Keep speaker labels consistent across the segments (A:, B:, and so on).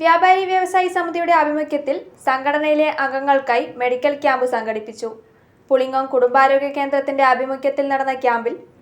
A: വ്യാപാരി വ്യവസായി സമിതിയുടെ ആഭിമുഖ്യത്തിൽ സംഘടനയിലെ അംഗങ്ങൾക്കായി മെഡിക്കൽ ക്യാമ്പ് സംഘടിപ്പിച്ചു. പുളിങ്ങോം കുടുംബാരോഗ്യ കേന്ദ്രത്തിന്റെ ആഭിമുഖ്യത്തിൽ നടന്ന ക്യാമ്പിൽ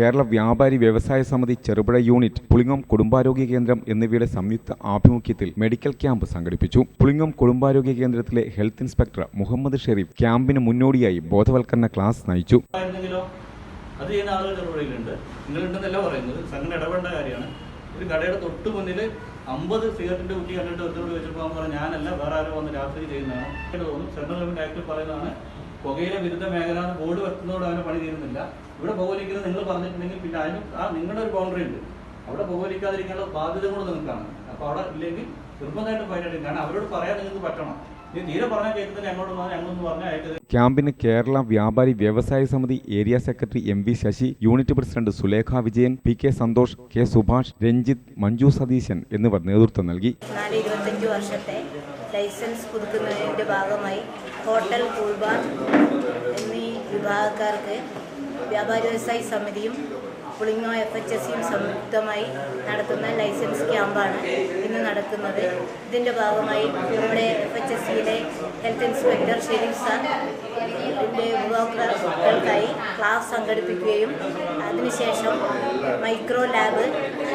B: കേരള വ്യാപാരി വ്യവസായ സമിതി ചെറുപുഴ യൂണിറ്റ് പുളിങ്ങം കുടുംബാരോഗ്യ കേന്ദ്രം എന്നിവയുടെ സംയുക്ത ആഭിമുഖ്യത്തിൽ മെഡിക്കൽ ക്യാമ്പ് സംഘടിപ്പിച്ചു. പുളിങ്ങം കുടുംബാരോഗ്യ കേന്ദ്രത്തിലെ ഹെൽത്ത് ഇൻസ്പെക്ടർ മുഹമ്മദ് ഷെരീഫ് ക്യാമ്പിന് മുന്നോടിയായി ബോധവൽക്കരണ ക്ലാസ് നയിച്ചു.
C: അത് ചെയ്യുന്ന ആളുകൾ ചെറുപുഴയിലുണ്ട് നിങ്ങളുണ്ടെന്നല്ല പറയുന്നത്. സംഘടന ഇടപെടേണ്ട കാര്യമാണ്. ഒരു കടയുടെ തൊട്ട് മുന്നിൽ അമ്പത് സിഗരറ്റിന്റെ കുറ്റി കണ്ടിട്ട് ഒരുത്തോട് വെച്ചപ്പോൾ അവൻ പറഞ്ഞു ഞാനല്ല വേറെ ആരോ വന്ന് രാത്രി ചെയ്യുന്നതാണ്. സെൻട്രൽ ഗവൺമെന്റ് ആക്ടിൽ പറയുന്നതാണ് പുകയില വിരുദ്ധ മേഖല എന്ന് ബോർഡ് വെക്കുന്നതോട് അവന് പണി തീരുന്നില്ല. ഇവിടെ പുകവലിക്കുന്നത് നിങ്ങൾ പറഞ്ഞിട്ടുണ്ടെങ്കിൽ പിന്നെ അതിന് ആ നിങ്ങളുടെ ഒരു ബൗണ്ടറി ഉണ്ട്. അവിടെ പുകവലിക്കാതിരിക്കാനുള്ള ബാധ്യത കൂടെ നിങ്ങൾക്കാണ്. അപ്പോൾ അവിടെ ഇല്ലെങ്കിൽ നിർബന്ധമായിട്ട് പോയിട്ടുണ്ട് കാരണം അവരോട് പറയാൻ നിങ്ങൾക്ക് പറ്റണം.
B: ക്യാമ്പിന് Kerala Vyapari Vyavasaya Samiti area secretary M V Sasi unit president Sulekha Vijayan P K Santhosh K Subhash Ranjith Manju Satheesan എന്നിവർ നേതൃത്വം നൽകി.
D: വർഷത്തെ ലൈസൻസ് പുതുക്കുന്നതിന്റെ ഭാഗമായി ഹോട്ടൽ കൂൾബാർ എന്നീ വിഭാഗക്കാർക്ക് വ്യാപാര വ്യവസായി സമിതിയും പുളിങ്ങോ എഫ് എച്ച് എസ് സിയും സംയുക്തമായി നടത്തുന്ന ലൈസൻസ് ക്യാമ്പാണ് ഇന്ന് നടക്കുന്നത് ഇതിന്റെ ഭാഗമായി നമ്മുടെ എഫ് എച്ച് എസ് സിയിലെ ഹെൽത്ത് ഇൻസ്പെക്ടർ ഷെരീഫ് സാർ ഇതിന്റെ ഉപഭോക്താക്കൾക്കായി ക്ലാസ് സംഘടിപ്പിക്കുകയും അതിനുശേഷം മൈക്രോ ലാബ്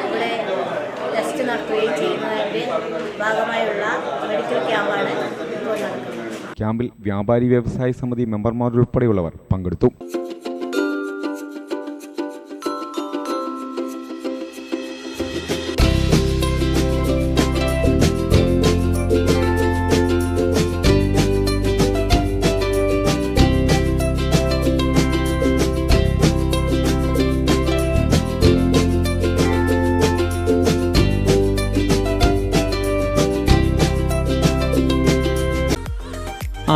D: ഇവിടെ ടെസ്റ്റ് നടത്തുകയും ചെയ്യുന്നതിന്റെ ഭാഗമായുള്ള മെഡിക്കൽ ക്യാമ്പാണ് ഇപ്പോൾ നടക്കുന്നത്.
B: ക്യാമ്പിൽ വ്യാപാരി വ്യവസായ സമിതി മെമ്പർമാരുൾപ്പെടെയുള്ളവർ പങ്കെടുത്തു